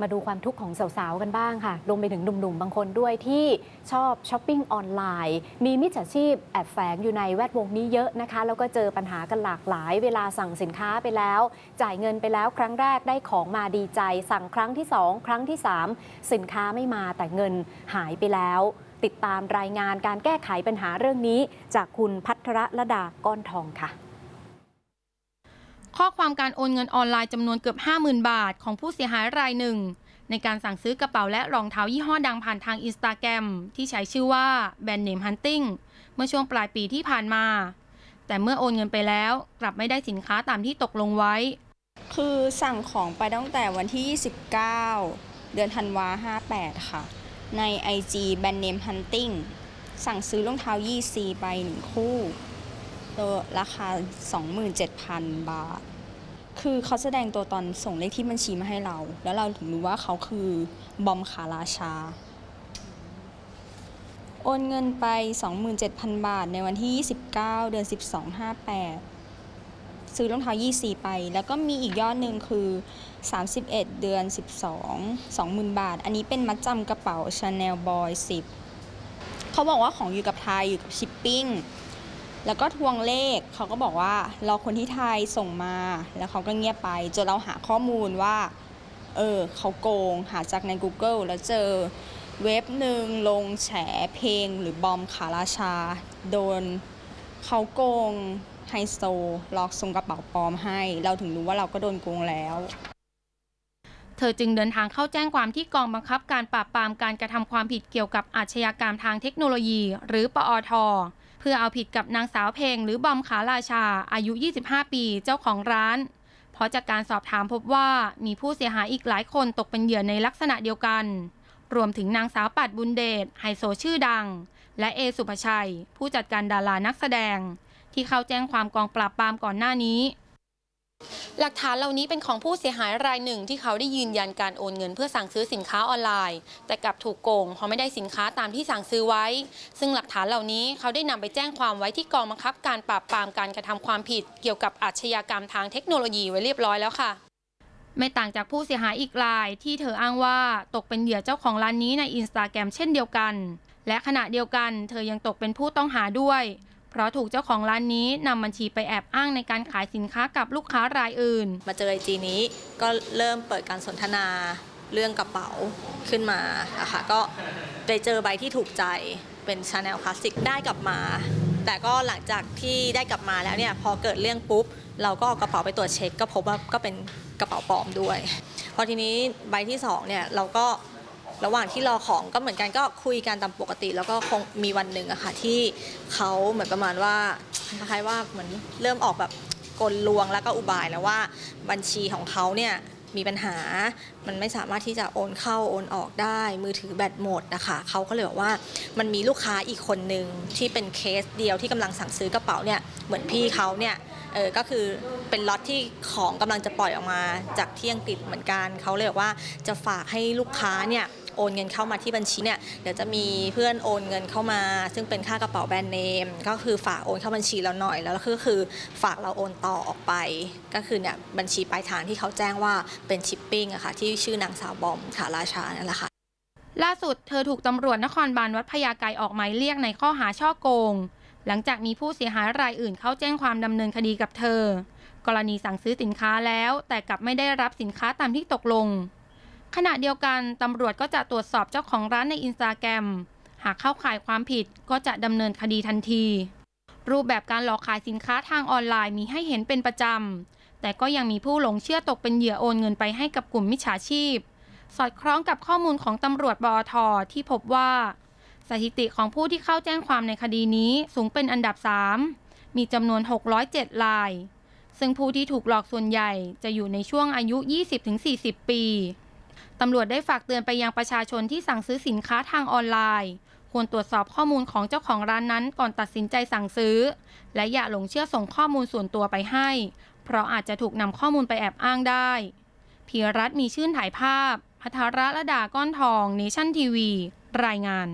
มาดูความทุกข์ของสาวๆ กันบ้างค่ะ รวมไปถึงหนุ่มๆ บางคนด้วยที่ชอบช้อปปิ้งออนไลน์ มีมิจฉาชีพแอบแฝงอยู่ในแวดวงนี้เยอะนะคะ แล้วก็เจอปัญหากันหลากหลาย เวลาสั่งสินค้าไปแล้ว จ่ายเงินไปแล้วครั้งแรกได้ของมาดีใจ สั่งครั้งที่ 2 ครั้งที่ 3 สินค้าไม่มาแต่เงินหายไปแล้วติดตามรายงานการแก้ไขปัญหาเรื่องนี้ จากคุณพัทรละดาก้อนทองค่ะ ข้อความการโอนเงินออนไลน์จำนวนเกือบ 50,000 บาท ของผู้เสียหายรายหนึ่ง ในการสั่งซื้อกระเป๋าและรองเท้ายี่ห้อดังผ่านทางอินสตาแกรมที่ใช้ชื่อว่าแบรนด์เนมฮันติงเมื่อช่วงปลายปีที่ผ่านมา แต่เมื่อโอนเงินไปแล้วกลับไม่ได้สินค้าตามที่ตกลงไว้ คือสั่งของไปตั้งแต่วันที่ 29 เดือนธันวา58 ค่ะ ใน IG แบรนด์เนม Hunting สั่งซื้อรองเท้ายี่ซีไปหนึ่งคู่ ตัวราคา 27,000 บาท คือเขาแสดงตัวตอนส่งเลขที่บัญชีมาให้เรา แล้วเราถึงรู้ว่าเขาคือบอมขาราชา โอนเงินไป 27,000 บาท ในวันที่ 29 เดือน 12 58ซื้อรองเท้ายี่สีไป แล้วก็มีอีกยอดหนึ่งคือ 31 เดือน 12 20,000 บาท อันนี้เป็นมัดจำกระเป๋า Chanel Boy 10 เขาบอกว่าของอยู่กับไทยอยู่กับชิปปิ้ง แล้วก็ทวงเลขเขาก็บอกว่ารอคนที่ไทยส่งมา แล้วเขาก็เงียบไปจนเราหาข้อมูลว่า เออเขาโกงหาจากใน Google แล้วเจอเว็บหนึ่งลงแฉเพลงหรือบอมขาราชา โดนเขาโกงไฮโซหลอกส่งกระเป๋าปลอมให้ เราถึงรู้ว่าเราก็โดนโกงแล้ว เธอจึงเดินทางเข้าแจ้งความที่กองบังคับการปราบปรามการกระทำความผิดเกี่ยวกับอาชญากรรมทางเทคโนโลยี หรือปอท พื่อเอาผิดกับนางสาวเพลงหรือบอมขาราชาอายุ 25 ปีเจ้าของร้าน เพราะจากการสอบถามพบว่ามีผู้เสียหายอีกหลายคนตกเป็นเหยื่อในลักษณะเดียวกัน รวมถึงนางสาวปัดบุญเดชไฮโซชื่อดัง และเอสุภชัย ผู้จัดการดารานักแสดง ที่เข้าแจ้งความกองปราบปรามก่อนหน้านี้ หลักฐานเหล่านี้เป็นของผู้เสียหายรายหนึ่งที่เขาได้ยืนยันการโอนเงินเพื่อสั่งซื้อสินค้าออนไลน์ แต่กลับถูกโกงเพราะไม่ได้สินค้าตามที่สั่งซื้อไว้ ซึ่งหลักฐานเหล่านี้เขาได้นำไปแจ้งความไว้ที่กองบังคับการปราบปรามการกระทำความผิด เกี่ยวกับอาชญากรรมทางเทคโนโลยีไว้เรียบร้อยแล้วค่ะ ไม่ต่างจากผู้เสียหายอีกราย ที่เธออ้างว่าตกเป็นเหยื่อเจ้าของร้านนี้ในอินสตาแกรมเช่นเดียวกัน และขณะเดียวกัน เธอยังตกเป็นผู้ต้องหาด้วย ราะถูกเจ้าของร้านนี้นำบัญชีไปแอบอ้างในการขายสินค้ากับลูกค้ารายอื่น มาเจอไอจีนี้ก็เริ่มเปิดการสนทนาเรื่องกระเป๋าขึ้นมาอะค่ะก็ไปเจอใบที่ถูกใจเป็นชาแนลคลาสสิกได้กลับมา แต่ก็หลังจากที่ได้กลับมาแล้วเนี่ยพอเกิดเรื่องปุ๊บ เราก็เอากระเป๋าไปตรวจเช็ค ก็พบว่าก็เป็นกระเป๋าปลอมด้วย พอทีนี้ใบที่สองเนี่ยเราก็ ระหว่างที่รอของก็เหมือนกันก็คุยกันตามปกติ แล้วก็คงมีวันหนึ่งอะค่ะที่เขาเหมือนประมาณว่าคล้ายๆว่าเหมือนเริ่มออกแบบกลลวงแล้วก็อุบายแล้วว่าบัญชีของเขาเนี่ยมีปัญหา มันไม่สามารถที่จะโอนเข้าโอนออกได้ มือถือแบตหมดนะคะ เขาก็เลยบอกว่า มันมีลูกค้าอีกคนหนึ่งที่เป็นเคสเดียวที่กำลังสั่งซื้อกระเป๋าเนี่ย เหมือนพี่เขาเนี่ย เออก็คือเป็นล็อตที่ของกำลังจะปล่อยออกมาจากที่อังกฤษเหมือนกันเขาเลยบอกว่าจะฝากให้ลูกค้าเนี่ยโอนเงินเข้ามาที่บัญชีเนี่ยเดี๋ยวจะมีเพื่อนโอนเงินเข้ามา ซึ่งเป็นค่ากระเป๋าแบรนด์เนม ก็คือฝากโอนเข้าบัญชีเราหน่อย แล้วก็คือฝากเราโอนต่อออกไป ก็คือเนี่ยบัญชีปลายทางที่เขาแจ้งว่าเป็นชิปปิ้งอะค่ะที่ชื่อนางสาวบอมขาราชานั่นแหละค่ะล่าสุดเธอถูกตำรวจนครบาลวัดพญาไกออกหมายเรียกในข้อหาช่อโกง หลังจากมีผู้เสียหายรายอื่นเข้าแจ้งความดำเนินคดีกับเธอ กรณีสั่งซื้อสินค้าแล้ว แต่กลับไม่ได้รับสินค้าตามที่ตกลง ขณะเดียวกันตำรวจก็จะตรวจสอบเจ้าของร้านในอินสตาแกรมหากเข้าข่ายความผิดก็จะดำเนินคดีทันที รูปแบบการหลอกขายสินค้าทางออนไลน์มีให้เห็นเป็นประจำ แต่ก็ยังมีผู้หลงเชื่อตกเป็นเหยื่อโอนเงินไปให้กับกลุ่มมิจฉาชีพ สอดคล้องกับข้อมูลของตำรวจบอทที่พบว่า สถิติของผู้ที่เข้าแจ้งความในคดีนี้สูงเป็นอันดับ 3 มีจำนวน 607 ราย ซึ่งผู้ที่ถูกหลอกส่วนใหญ่จะอยู่ในช่วงอายุ 20-40 ปี ตำรวจได้ฝากเตือนไปยังประชาชนที่สั่งซื้อสินค้าทางออนไลน์ ควรตรวจสอบข้อมูลของเจ้าของร้านนั้นก่อนตัดสินใจสั่งซื้อ และอย่าหลงเชื่อส่งข้อมูลส่วนตัวไปให้ เพราะอาจจะถูกนำข้อมูลไปแอบอ้างได้พีรัตมีชื่นถ่ายภาพพัทรละดาก้อนทอง เนชั่นทีวี รายงาน